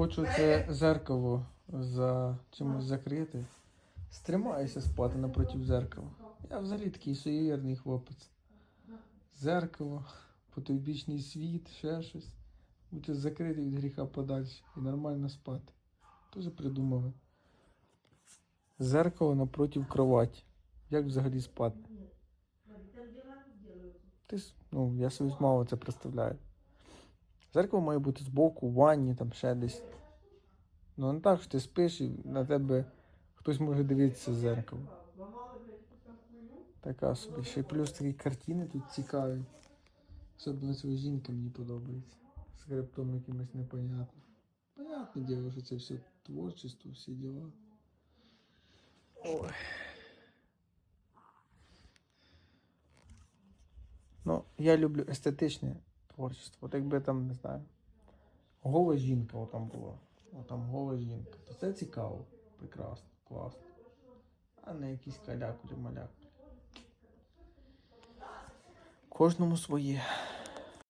Хочу це зеркало за чимось закрити. Стримаюся спати напроти зеркала. Я взагалі такий суєвірний хлопець. Зеркало, потойбічний світ, ще щось. Бути закритий від гріха подальше і нормально спати. Тоже придумали. Зеркало напроти кроваті. Як взагалі спати? Ти, ну, я собі мало це представляю. Зеркало має бути збоку, в ванні, там ще десь. Ну не так, що ти спиш і на тебе хтось може дивитися зеркало. Така собі. Ще плюс такі картини тут цікаві. Особливо ця жінка мені подобається. З хребтом якимось непонятним. Понятне діло, що це все творчество, всі діла. Ой. Ну, я люблю естетичне творчество. От якби там, не знаю, гола жінка отам була. Отам гола жінка. То це цікаво, прекрасно, класно. А не якісь калякулі малякулі Кожному своє.